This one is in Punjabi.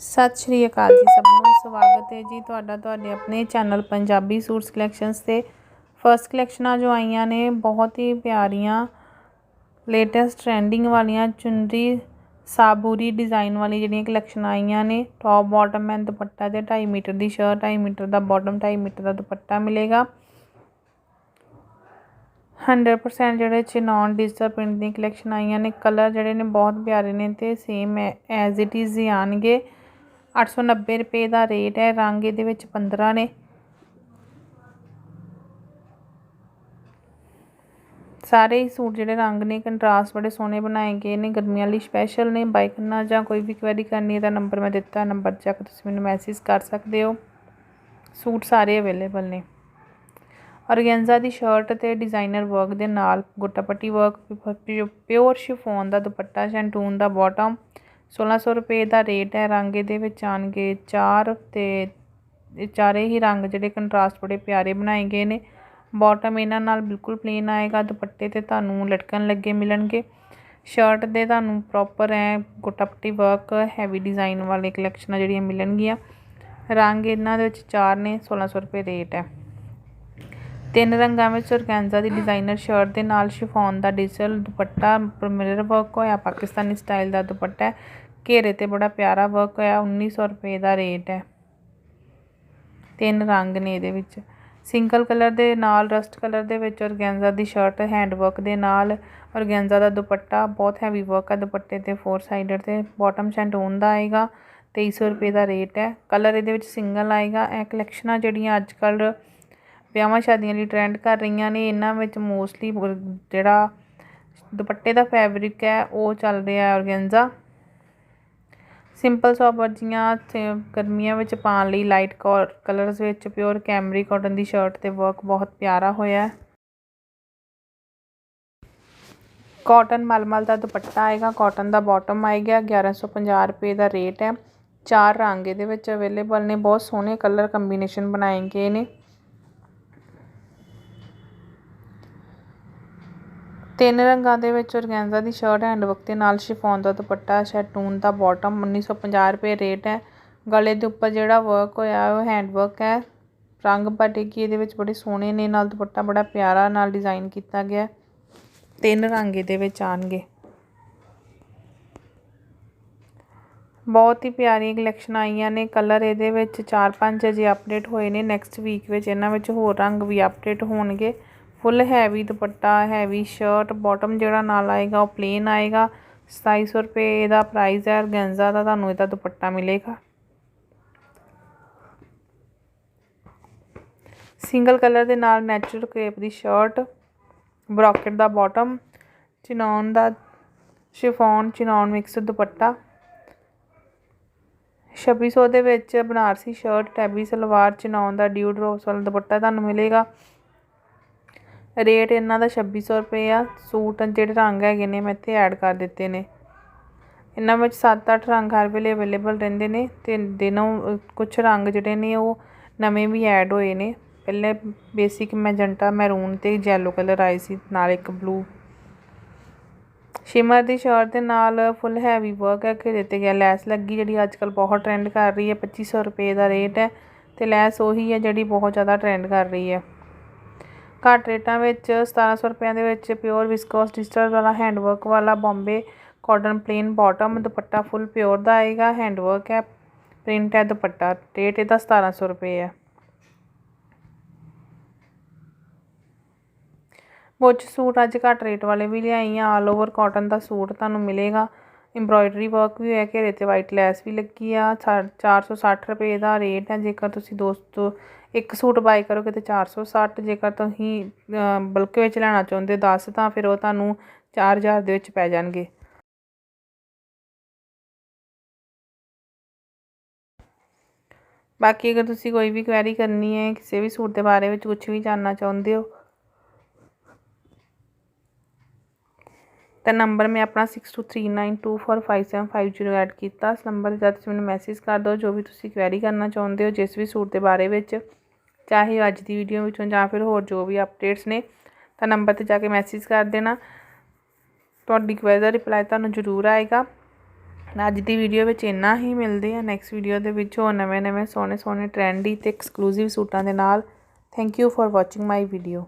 ਸਤਿ ਸ਼੍ਰੀ ਅਕਾਲ ਜੀ ਸਭ ਨੂੰ। ਸਵਾਗਤ ਹੈ ਜੀ ਤੁਹਾਡਾ ਤੁਹਾਡੇ ਆਪਣੇ ਚੈਨਲ ਪੰਜਾਬੀ ਸੂਟਸ ਕਲੈਕਸ਼ਨਸ ਤੇ। ਫਰਸਟ ਕਲੈਕਸ਼ਨਾਂ ਜੋ ਆਈਆਂ ਨੇ, ਬਹੁਤ ਹੀ ਪਿਆਰੀਆਂ ਲੇਟੈਸਟ ਟ੍ਰੈਂਡਿੰਗ ਵਾਲੀਆਂ ਚੁੰਨਰੀ ਸਾਬੂਰੀ ਡਿਜ਼ਾਈਨ ਵਾਲੀ ਜਿਹੜੀਆਂ ਕਲੈਕਸ਼ਨ ਆਈਆਂ ਨੇ ਟੌਪ ਬਾਟਮ ਐਂਡ ਦੁਪੱਟਾ ਤੇ 2.5 ਮੀਟਰ ਦੀ ਸ਼ਰਟ 2.5 ਮੀਟਰ ਦਾ ਬਾਟਮ 2.5 ਮੀਟਰ ਦਾ ਦੁਪੱਟਾ ਮਿਲੇਗਾ। 100% ਜਿਹੜੇ ਚ ਨਾਨ ਡਿਜੀਟਲ ਪ੍ਰਿੰਟ ਦੀ ਕਲੈਕਸ਼ਨ ਆਈਆਂ ਨੇ ਕਲਰ ਜਿਹੜੇ ਨੇ ਬਹੁਤ ਪਿਆਰੇ ਨੇ ਤੇ ਸੇਮ ਐਜ਼ ਇਟ ਇਜ਼ ਹੀ ਆਣਗੇ 890 ਰੁਪਏ ਦਾ ਰੇਟ ਹੈ। ਰੰਗ ਇਹਦੇ ਵਿੱਚ 15 ਨੇ। ਸਾਰੇ ਹੀ ਸੂਟ ਜਿਹੜੇ ਰੰਗ ਨੇ ਕੰਟਰਾਸਟ ਬੜੇ ਸੋਹਣੇ ਬਣਾਏ ਗਏ ਨੇ। ਗਰਮੀਆਂ ਲਈ ਸਪੈਸ਼ਲ ਨੇ। ਬਾਈ ਕਰਨਾ ਜਾਂ ਕੋਈ ਵੀ ਕੁਐਰੀ ਕਰਨੀ ਹੈ ਤਾਂ ਨੰਬਰ ਮੈਂ ਦਿੱਤਾ। ਨੰਬਰ ਜਾ ਤੁਸੀਂ ਮੈਨੂੰ ਮੈਸੇਜ ਕਰ ਸਕਦੇ ਹੋ। ਸੂਟ ਸਾਰੇ ਅਵੇਲੇਬਲ ਨੇ। ਔਰਗੈਂਜ਼ਾ ਦੀ ਸ਼ਰਟ ਤੇ ਡਿਜ਼ਾਈਨਰ ਵਰਕ ਦੇ ਨਾਲ gota patti work pure chiffon ਦਾ ਦੁਪੱਟਾ ਸ਼ੈਂਟੂਨ ਦਾ ਬਾਟਮ 1600 ਰੁਪਏ ਦਾ ਰੇਟ ਹੈ। ਰੰਗ ਇਹਦੇ ਵਿੱਚ ਆਣਗੇ ਚਾਰ ਤੇ ਇਹ ਚਾਰੇ ਹੀ ਰੰਗ ਜਿਹੜੇ ਕੰਟਰਾਸਟ ਬੜੇ ਪਿਆਰੇ ਬਣਾਏ ਗਏ ਨੇ। ਬਾਟਮ ਇਹਨਾਂ ਨਾਲ ਬਿਲਕੁਲ ਪਲੇਨ ਆਏਗਾ। ਦੁਪੱਟੇ ਤੇ ਤੁਹਾਨੂੰ ਲਟਕਣ ਲੱਗੇ ਮਿਲਣਗੇ। ਸ਼ਰਟ ਦੇ ਤੁਹਾਨੂੰ ਪ੍ਰੋਪਰ ਹੈ gota patti work heavy design ਵਾਲੇ ਕਲੈਕਸ਼ਨਾਂ ਜਿਹੜੀਆਂ ਮਿਲਣਗੀਆਂ। ਰੰਗ ਇਹਨਾਂ ਦੇ ਵਿੱਚ ਚਾਰ ਨੇ। 1600 ਰੁਪਏ ਰੇਟ ਹੈ। ਤਿੰਨ ਰੰਗਾਂ ਵਿੱਚ ਔਰਗੈਂਜ਼ਾ ਦੀ ਡਿਜ਼ਾਈਨਰ ਸ਼ਰਟ ਦੇ ਨਾਲ ਸ਼ਿਫੋਨ ਦਾ ਡਿਜੀਟਲ ਦੁਪੱਟਾ, ਮਿਰਰ ਵਰਕ ਹੋਇਆ, ਪਾਕਿਸਤਾਨੀ ਸਟਾਈਲ ਦਾ ਦੁਪੱਟਾ ਘੇਰੇ ਤੇ ਬੜਾ ਪਿਆਰਾ ਵਰਕ ਹੋਇਆ 1900 ਰੁਪਏ ਦਾ ਰੇਟ ਹੈ। ਤਿੰਨ ਰੰਗ ਨੇ ਇਹਦੇ ਵਿੱਚ। ਸਿੰਗਲ ਕਲਰ ਦੇ ਨਾਲ, ਰਸਟ ਕਲਰ ਦੇ ਵਿੱਚ ਔਰਗੈਂਜ਼ਾ ਦੀ ਸ਼ਰਟ ਹੈਂਡ ਵਰਕ ਦੇ ਨਾਲ ਔਰਗੈਂਜ਼ਾ ਦਾ ਦੁਪੱਟਾ, ਬਹੁਤ ਹੈਵੀ ਵਰਕ ਹੈ ਦੁਪੱਟੇ ਤੇ ਫੋਰ ਸਾਈਡਡ ਤੇ ਬਾਟਮ ਸ਼ੈਂਟੂਨ ਦਾ ਆਏਗਾ 2300 ਰੁਪਏ ਦਾ ਰੇਟ ਹੈ। ਕਲਰ ਇਹਦੇ ਵਿੱਚ ਸਿੰਗਲ ਆਏਗਾ, ਇਹ ਕਲੈਕਸ਼ਨਾਂ ਜਿਹੜੀਆਂ ਅੱਜ ਕੱਲ੍ਹ ਵਿਆਹਾਂ ਸ਼ਾਦੀਆਂ ਲਈ ਟਰੈਂਡ ਕਰ ਰਹੀਆਂ ਨੇ, ਇਹਨਾਂ ਵਿੱਚ ਮੋਸਟਲੀ ਜਿਹੜਾ ਦੁਪੱਟੇ ਦਾ ਫੈਬਰਿਕ ਹੈ, ਉਹ ਚੱਲ ਰਿਹਾ ਹੈ ਔਰਗੈਂਜ਼ਾ ਸਿੰਪਲ ਸੋਬਰ ਜੀਆਂ ਗਰਮੀਆਂ ਵਿੱਚ ਪਾਉਣ ਲਈ ਲਾਈਟ ਕਲਰਸ ਵਿੱਚ ਪਿਓਰ ਕੈਮਰੀ ਕਾਟਨ ਦੀ ਸ਼ਰਟ ਤੇ ਵਰਕ ਬਹੁਤ ਪਿਆਰਾ ਹੋਇਆ ਕਾਟਨ ਮਲਮਲ ਦਾ ਦੁਪੱਟਾ ਆਏਗਾ ਕਾਟਨ ਦਾ ਬਾਟਮ ਆਏਗਾ 1150 ਰੁਪਏ ਦਾ ਰੇਟ ਹੈ। ਚਾਰ ਰੰਗ ਇਹਦੇ ਵਿੱਚ ਅਵੇਲੇਬਲ ਨੇ, ਬਹੁਤ ਸੋਹਣੇ ਕਲਰ ਕੰਬੀਨੇਸ਼ਨ ਬਣਾਏ ਗਏ ਨੇ। ਤਿੰਨ ਰੰਗਾਂ ਦੇ ਵਿੱਚ ਔਰਗੈਂਜ਼ਾ ਦੀ ਸ਼ਰਟ ਹੈਂਡਵਰਕ ਦੇ ਨਾਲ ਸ਼ਿਫੋਨ ਦਾ ਦੁਪੱਟਾ ਸ਼ੈਟੂਨ ਦਾ ਬਾਟਮ 1950 ਰੁਪਏ ਰੇਟ ਹੈ। ਗਲੇ ਦੇ ਉੱਪਰ ਜਿਹੜਾ ਵਰਕ ਹੋਇਆ, ਉਹ ਹੈਂਡਵਰਕ ਹੈ। ਰੰਗ ਕੀ ਇਹਦੇ ਵਿੱਚ ਬੜੇ ਸੋਹਣੇ ਨੇ, ਨਾਲ ਦੁਪੱਟਾ ਬੜਾ ਪਿਆਰਾ, ਨਾਲ ਡਿਜ਼ਾਈਨ ਕੀਤਾ ਗਿਆ ਤਿੰਨ ਰੰਗ ਇਹਦੇ ਵਿੱਚ ਆਣਗੇ ਬਹੁਤ ਹੀ ਪਿਆਰੀਆਂ ਕਲੈਕਸ਼ਨ ਆਈਆਂ ਨੇ। ਕਲਰ ਇਹਦੇ ਵਿੱਚ 4-5 ਅਜੇ ਅਪਡੇਟ ਹੋਏ ਨੇ। ਨੈਕਸਟ ਵੀਕ ਵਿੱਚ ਇਹਨਾਂ ਵਿੱਚ ਹੋਰ ਰੰਗ ਵੀ ਅਪਡੇਟ ਹੋਣਗੇ। Full, heavy dupatta, heavy shirt bottom ਜਿਹੜਾ ਨਾਲ ਆਏਗਾ ਉਹ ਪਲੇਨ ਆਏਗਾ। 2700 ਰੁਪਏ ਦਾ ਪ੍ਰਾਈਸ ਹੈ ਔਰਗੈਂਜ਼ਾ ਦਾ ਤੁਹਾਨੂੰ ਇਹਦਾ ਦੁਪੱਟਾ ਮਿਲੇਗਾ। ਸਿੰਗਲ ਕਲਰ ਦੇ ਨਾਲ ਨੈਚੁਰਲ ਕ੍ਰੇਪ ਦੀ ਸ਼ਰਟ ਬ੍ਰੋਕਟ ਦਾ ਬਾਟਮ ਚਿਨੌਨ ਦਾ ਸ਼ਿਫੋਨ ਚਿਨੌਨ ਮਿਕਸ ਦੁਪੱਟਾ। 2600 ਦੇ ਵਿੱਚ Banarasi shirt tabby salwar chinon ਦਾ ਡਿਊ ਡਰੋਪਸ ਵਾਲਾ ਦੁਪੱਟਾ ਤੁਹਾਨੂੰ ਮਿਲੇਗਾ। ਰੇਟ ਇਹਨਾਂ ਦਾ ਛੱਬੀ ਸੌ ਰੁਪਏ ਆ। ਸੂਟ ਜਿਹੜੇ ਰੰਗ ਹੈਗੇ ਨੇ, ਮੈਂ ਇੱਥੇ ਐਡ ਕਰ ਦਿੱਤੇ ਨੇ। ਇਹਨਾਂ ਵਿੱਚ 7-8 ਰੰਗ ਹਰ ਵੇਲੇ ਅਵੇਲੇਬਲ ਰਹਿੰਦੇ ਨੇ ਤੇ ਦਿਨੋਂ ਕੁਝ ਰੰਗ ਜਿਹੜੇ ਨੇ ਉਹ ਨਵੇਂ ਵੀ ਐਡ ਹੋਏ ਨੇ। ਪਹਿਲੇ ਬੇਸਿਕ ਮੈਜੈਂਟਾ ਮੈਰੂਨ ਤੇ ਯੈਲੋ ਕਲਰ ਆਏ ਸੀ, ਨਾਲ ਇੱਕ ਬਲੂ ਸ਼ਿਮਰ ਦੀ ਸ਼ਰਟ ਦੇ ਨਾਲ ਫੁੱਲ ਹੈਵੀ ਵਰਕ ਹੈ ਘੇਰੇ ਤੇ ਗਿਆ ਲੈਸ ਲੱਗੀ ਜਿਹੜੀ ਅੱਜ ਕੱਲ ਬਹੁਤ ਟ੍ਰੈਂਡ ਕਰ ਰਹੀ ਹੈ। 2500 ਰੁਪਏ ਦਾ ਰੇਟ ਹੈ ਤੇ ਲੈਸ ਉਹੀ ਹੈ ਜਿਹੜੀ ਬਹੁਤ ਜ਼ਿਆਦਾ ਟ੍ਰੈਂਡ ਕਰ ਰਹੀ ਹੈ। ਘੱਟ ਰੇਟਾਂ ਵਿੱਚ 1700 ਰੁਪਏ ਦੇ ਵਿੱਚ ਪਿਓਰ ਵਿਸਕੋਸ ਡਿਜੀਟਲ ਵਾਲਾ ਹੈਂਡਵਰਕ ਵਾਲਾ Bombay cotton plain bottom dupatta full pure ਦਾ ਆਏਗਾ, ਹੈਂਡਵਰਕ ਹੈ, ਪ੍ਰਿੰਟ ਹੈ ਦੁਪੱਟਾ, ਰੇਟ ਇਹਦਾ 1700 ਰੁਪਏ ਹੈ। ਕੁਝ ਸੂਟ ਅੱਜ ਘੱਟ ਰੇਟ ਵਾਲੇ ਵੀ ਲਿਆਈ ਆ ਆਲ ਓਵਰ ਕਾਟਨ ਦਾ ਸੂਟ ਤੁਹਾਨੂੰ ਮਿਲੇਗਾ। ਐਮਬ੍ਰੋਇਡਰੀ ਵਰਕ ਵੀ ਹੈ ਘੇਰੇ ਤੇ ਵਾਈਟ ਲੈਸ ਵੀ ਲੱਗੀ ਆ 460 ਰੁਪਏ ਦਾ ਰੇਟ ਹੈ, ਜੇਕਰ ਤੁਸੀਂ ਦੋਸਤੋ ਇੱਕ ਸੂਟ ਬਾਈ ਕਰੋਗੇ ਤੇ 460 ਜੇਕਰ ਤੁਸੀਂ ਬਲਕ ਵਿੱਚ ਲੈਣਾ ਚਾਹੁੰਦੇ 10 ਤਾਂ ਫਿਰ ਉਹ ਤੁਹਾਨੂੰ 4000 ਦੇ ਵਿੱਚ ਪੈ ਜਾਣਗੇ। ਬਾਕੀ ਅਗਰ ਤੁਸੀਂ ਕੋਈ ਵੀ ਕੁਐਰੀ ਕਰਨੀ ਹੈ, ਕਿਸੇ ਵੀ ਸੂਟ ਦੇ ਬਾਰੇ ਵਿੱਚ ਕੁਝ ਵੀ ਜਾਨਣਾ ਚਾਹੁੰਦੇ ਹੋ, ਤਾਂ ਨੰਬਰ ਮੈਂ ਆਪਣਾ 6239245750 ਐਡ ਕੀਤਾ। ਇਸ ਨੰਬਰ ਤੇ ਤੁਸੀਂ ਮੈਨੂੰ ਮੈਸੇਜ ਕਰ ਦਿਓ, ਜੋ ਵੀ ਤੁਸੀਂ ਕੁਐਰੀ ਕਰਨਾ ਚਾਹੁੰਦੇ ਹੋ, ਜਿਸ ਵੀ ਸੂਟ ਦੇ ਬਾਰੇ ਵਿੱਚ। ਚਾਹੇ ਅੱਜ ਦੀ ਵੀਡੀਓ ਵਿੱਚੋਂ ਜਾਂ ਫਿਰ ਹੋਰ ਜੋ ਵੀ ਅਪਡੇਟਸ ਨੇ, ਤਾਂ ਨੰਬਰ ਤੇ ਜਾ ਕੇ ਮੈਸੇਜ ਕਰ ਦੇਣਾ। ਤੁਹਾਡੀ ਕੁਐਰੀ ਦਾ ਰਿਪਲਾਈ ਤੁਹਾਨੂੰ ਜ਼ਰੂਰ ਆਏਗਾ। ਅੱਜ ਦੀ ਵੀਡੀਓ ਵਿੱਚ ਇੰਨਾ ਹੀ, ਮਿਲਦੇ ਆ ਨੈਕਸਟ ਵੀਡੀਓ ਦੇ ਵਿੱਚ ਹੋਰ ਨਵੇਂ ਨਵੇਂ ਸੋਹਣੇ ਸੋਹਣੇ ਟ੍ਰੈਂਡੀ ਤੇ ਐਕਸਕਲੂਸਿਵ ਸੂਟਾਂ ਦੇ ਨਾਲ। Thank you for watching my video